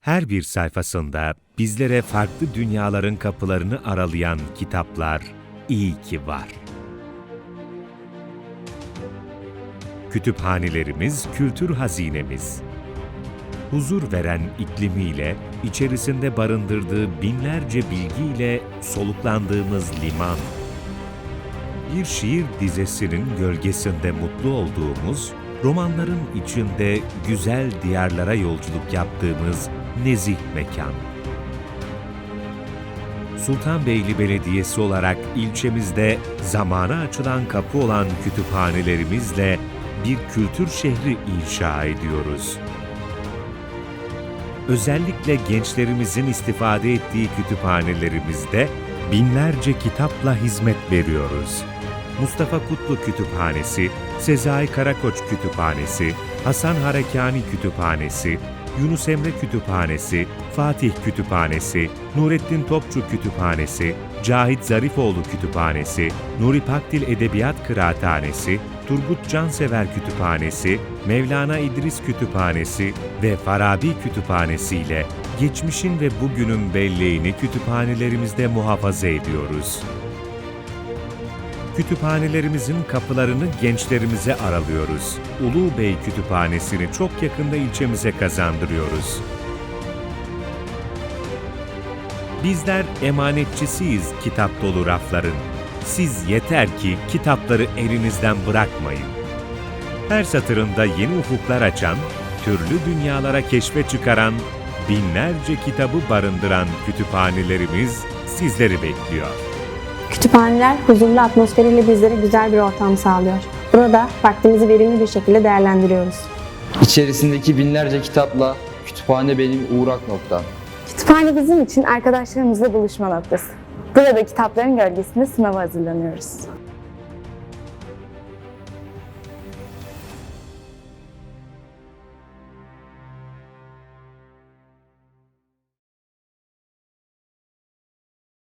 Her bir sayfasında bizlere farklı dünyaların kapılarını aralayan kitaplar iyi ki var. Kütüphanelerimiz kültür hazinemiz. Huzur veren iklimiyle, içerisinde barındırdığı binlerce bilgiyle soluklandığımız liman. Bir şiir dizesinin gölgesinde mutlu olduğumuz, romanların içinde güzel diyarlara yolculuk yaptığımız nezih mekan. Sultanbeyli Belediyesi olarak ilçemizde zamana açılan kapı olan kütüphanelerimizle bir kültür şehri inşa ediyoruz. Özellikle gençlerimizin istifade ettiği kütüphanelerimizde binlerce kitapla hizmet veriyoruz. Mustafa Kutlu Kütüphanesi, Sezai Karakoç Kütüphanesi, Hasan Harekani Kütüphanesi, Yunus Emre Kütüphanesi, Fatih Kütüphanesi, Nurettin Topçu Kütüphanesi, Cahit Zarifoğlu Kütüphanesi, Nuri Pakdil Edebiyat Kıraathanesi, Turgut Cansever Kütüphanesi, Mevlana İdris Kütüphanesi ve Farabi Kütüphanesi ile geçmişin ve bugünün belleğini kütüphanelerimizde muhafaza ediyoruz. Kütüphanelerimizin kapılarını gençlerimize aralıyoruz. Ulu Bey Kütüphanesi'ni çok yakında ilçemize kazandırıyoruz. Bizler emanetçisiyiz kitap dolu rafların. Siz yeter ki kitapları elinizden bırakmayın. Her satırında yeni ufuklar açan, türlü dünyalara keşfe çıkaran, binlerce kitabı barındıran kütüphanelerimiz sizleri bekliyor. Kütüphaneler huzurlu atmosferiyle bizlere güzel bir ortam sağlıyor. Burada vaktimizi verimli bir şekilde değerlendiriyoruz. İçerisindeki binlerce kitapla kütüphane benim uğrak noktam. Kütüphane bizim için arkadaşlarımızla buluşma noktası. Burada kitapların gölgesinde sınava hazırlanıyoruz.